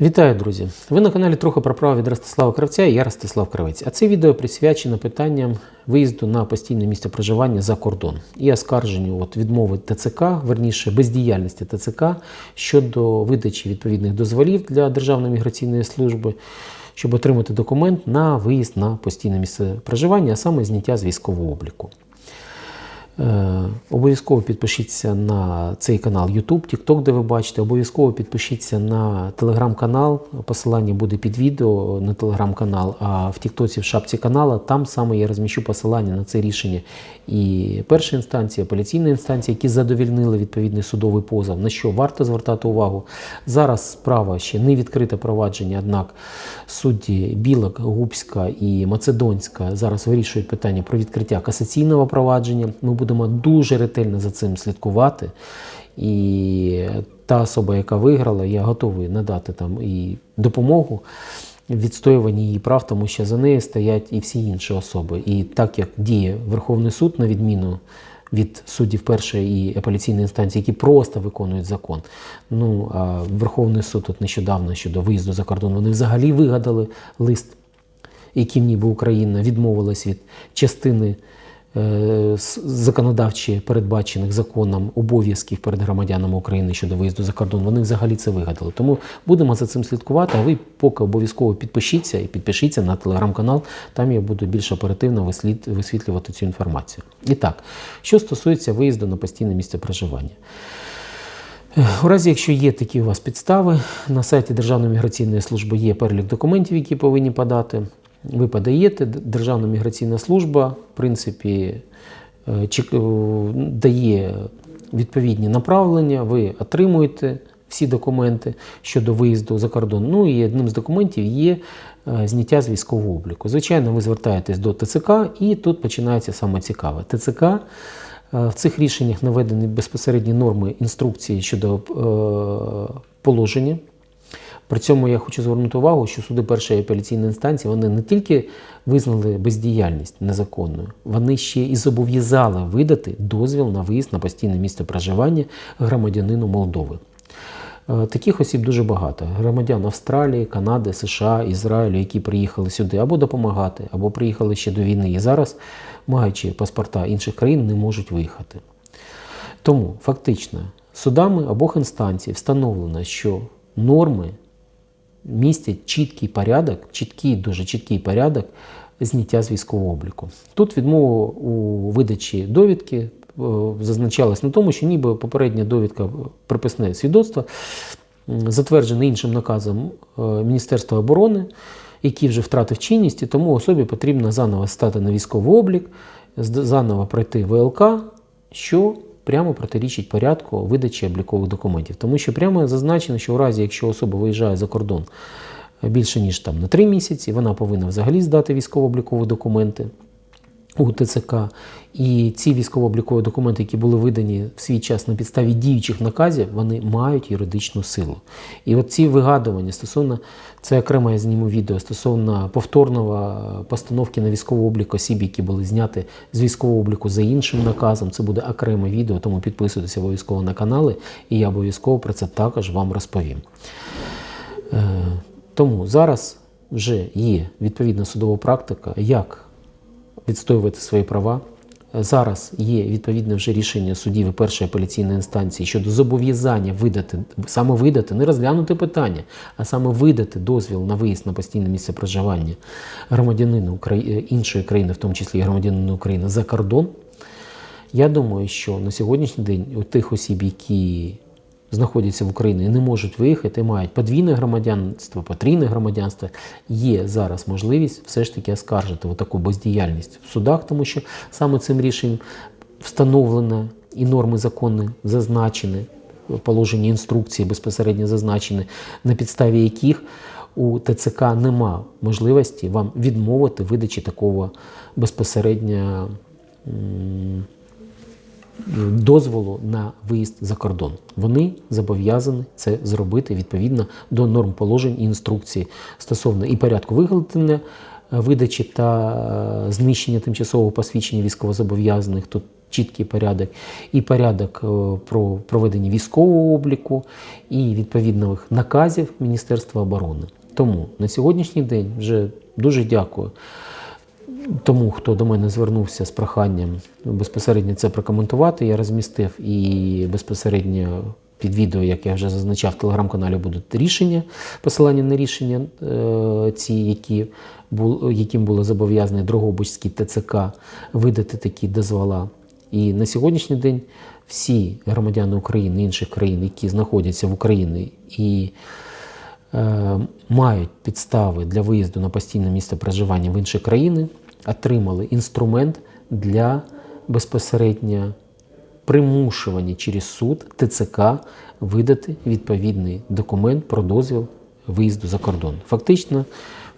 Вітаю, друзі! Ви на каналі трохи про право від Ростислава Кравця і я Ростислав Кравець. А це відео присвячено питанням виїзду на постійне місце проживання за кордон і оскарженню от відмови ТЦК, верніше бездіяльності ТЦК щодо видачі відповідних дозволів для Державної міграційної служби, щоб отримати документ на виїзд на постійне місце проживання, а саме зняття з військового обліку. Е, Обов'язково підпишіться на цей канал YouTube, TikTok, де ви бачите. Обов'язково підпишіться на телеграм-канал. Посилання буде під відео на телеграм-канал, а в Тіктоці в шапці канала. Там саме я розміщу посилання на це рішення і першої інстанції, апеляційної інстанції, які задовільнили відповідний судовий позов. На що варто звертати увагу? Зараз справа ще не відкрите провадження, однак судді Білок, Губська і Macedонська зараз вирішують питання про відкриття касаційного провадження. Ми будемо дуже ретельно за цим слідкувати. І та особа, яка виграла, я готовий надати там і допомогу відстоюванні її прав, тому що за нею стоять і всі інші особи. І так як діє Верховний суд, на відміну від суддів першої і апеляційної інстанції, які просто виконують закон. Ну а Верховний суд от нещодавно щодо виїзду за кордон, вони взагалі вигадали лист, яким ніби Україна відмовилась від частини законодавчі передбачених законом обов'язків перед громадянами України щодо виїзду за кордон. Вони взагалі це вигадали. Тому будемо за цим слідкувати. А ви поки обов'язково підпишіться і підпишіться на телеграм-канал. Там я буду більш оперативно висвітлювати цю інформацію. І так, що стосується виїзду на постійне місце проживання. У разі, якщо є такі у вас підстави, на сайті Державної міграційної служби є перелік документів, які повинні подати. Ви подаєте, Державна міграційна служба, в принципі, е, е, дає відповідні направлення, ви отримуєте всі документи щодо виїзду за кордон. Ну і одним з документів є е, зняття з військового обліку. Звичайно, ви звертаєтесь до ТЦК, і тут починається саме цікаве. ТЦК В цих рішеннях наведені безпосередні норми інструкції щодо положення. При цьому я хочу звернути увагу, що суди першої апеляційної інстанції вони не тільки визнали бездіяльність незаконною, вони ще і зобов'язали видати дозвіл на виїзд на постійне місце проживання громадянину Молдови. Е, Таких осіб дуже багато. Громадян Австралії, Канади, США, Ізраїлю, які приїхали сюди або допомагати, або приїхали ще до війни. І зараз, маючи паспорта інших країн, не можуть виїхати. Тому фактично судами обох інстанцій встановлено, що норми містять чіткий порядок, чіткий, дуже чіткий порядок зняття з військового обліку. Тут відмова у видачі довідки е, зазначалась на тому, що ніби попередня довідка, е, приписне свідоцтво, затверджене іншим наказом е, Міністерства оборони, який вже втратив чинність, і тому особі потрібно заново стати на військовий облік, заново пройти ВЛК, що прямо протирічить порядку видачі облікових документів. Тому що прямо зазначено, що у разі, якщо особа виїжджає за кордон більше ніж там на 3 місяці, вона повинна взагалі здати військово-облікові документи у ТЦК. І ці військово-облікові документи, які були видані в свій час на підставі діючих наказів, вони мають юридичну силу. І от ці вигадування стосовно, це окремо я зніму відео стосовно повторного постановки на військовий облік осіб, які були зняті з військового обліку за іншим наказом. Це буде окреме відео, тому підписуйтесь обов'язково на канали, і я обов'язково про це також вам розповім. Е, Тому зараз вже є відповідна судова практика, як відстоювати свої права. Зараз є відповідне вже рішення судів і першої апеляційної інстанції щодо зобов'язання видати, саме видати, не розглянути питання, а саме видати дозвіл на виїзд на постійне місце проживання громадянину Украї- іншої країни, в тому числі і громадянину України, за кордон. Я думаю, що на сьогоднішній день у тих осіб, які знаходяться в Україні і не можуть виїхати, мають подвійне громадянство, потрійне громадянство, є зараз можливість все ж таки оскаржити таку бездіяльність в судах, тому що саме цим рішенням встановлено і норми закону зазначені, положення інструкції безпосередньо зазначені, на підставі яких у ТЦК нема можливості вам відмовити видачі такого безпосередньо дозволу на виїзд за кордон. Вони зобов'язані це зробити відповідно до норм положень і інструкції стосовно і порядку виготовлення, е, видачі та е, знищення тимчасового посвідчення військовозобов'язаних. Тут чіткий порядок, і порядок е, про проведення військового обліку, і відповідних наказів Міністерства оборони. Тому на сьогоднішній день вже дуже дякую тому, хто до мене звернувся з проханням безпосередньо це прокоментувати. Я розмістив і безпосередньо під відео, як я вже зазначав, в телеграм-каналі будуть рішення, посилання на рішення, е, ці, які яким було зобов'язаний Дрогобичський ТЦК видати такі дозвола. І на сьогоднішній день всі громадяни України інших країн, які знаходяться в Україні і е, мають підстави для виїзду на постійне місце проживання в інші країни, отримали інструмент для безпосередньо примушування через суд ТЦК видати відповідний документ про дозвіл виїзду за кордон. Фактично,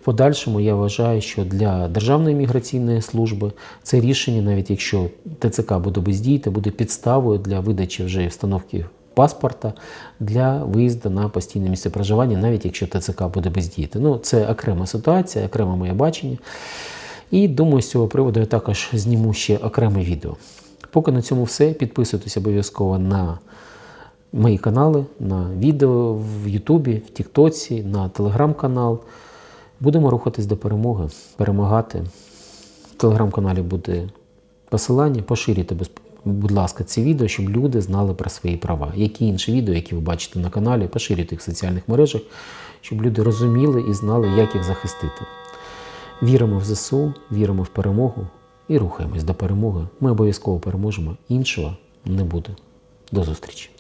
в подальшому я вважаю, що для Державної міграційної служби це рішення, навіть якщо ТЦК буде бездіяти, буде підставою для видачі вже встановки паспорта для виїзду на постійне місце проживання, навіть якщо ТЦК буде бездіяти. Ну, це окрема ситуація, окреме моє бачення. І думаю, з цього приводу я також зніму ще окреме відео. Поки на цьому все. Підписуйтесь обов'язково на мої канали, на відео в Ютубі, в Тіктоці, на телеграм-канал. Будемо рухатись до перемоги, перемагати. В телеграм-каналі буде посилання. Поширюйте, будь ласка, ці відео, щоб люди знали про свої права. Які інші відео, які ви бачите на каналі, поширюйте їх в соціальних мережах, щоб люди розуміли і знали, як їх захистити. Віримо в ЗСУ, віримо в перемогу і рухаємось до перемоги. Ми обов'язково переможемо. Іншого не буде. До зустрічі!